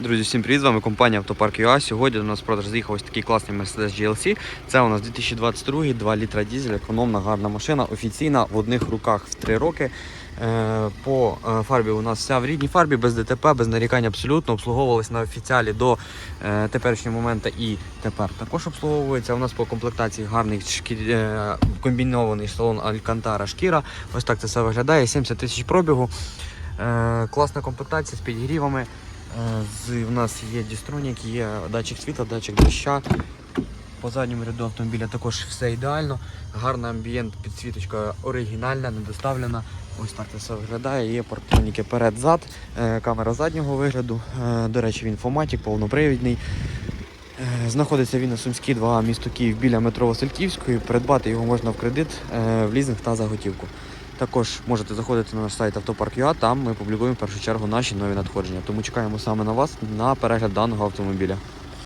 Друзі, всім привіт! З вами компанія Автопарк ЮА. Сьогодні до нас продаж заїхав ось такий класний Mercedes GLC. Це у нас 2022 2 літра дізель, економна, гарна машина, офіційна в одних руках в 3 роки. Е, По е, фарбі у нас вся в рідній фарбі, без ДТП, без нарікань абсолютно. Обслуговувалась на офіціалі до е, теперішнього моменту і тепер також обслуговується. У нас по комплектації гарний шкір... е, комбінований салон Алькантара шкіра. Ось так це все виглядає. 70 тисяч пробігу. Класна комплектація з підігрівами. Е, у нас є дістронік, є датчик світла, датчик доща. По задньому ряду автомобіля також все ідеально. Гарний амбієнт, підсвіточка оригінальна, недоставлена. Ось так це все виглядає. Є парктроніки перед-зад, е, камера заднього вигляду. Е, До речі, він фоматік, повнопривідний. Е, Знаходиться він на Сумській 2 місто Київ біля метро Васильківської. Придбати його можна в кредит, е, в лізинг та за готівку. Також можете заходити на наш сайт Автопарк.ua, там ми публікуємо в першу чергу наші нові надходження. Тому чекаємо саме на вас на перегляд даного автомобіля.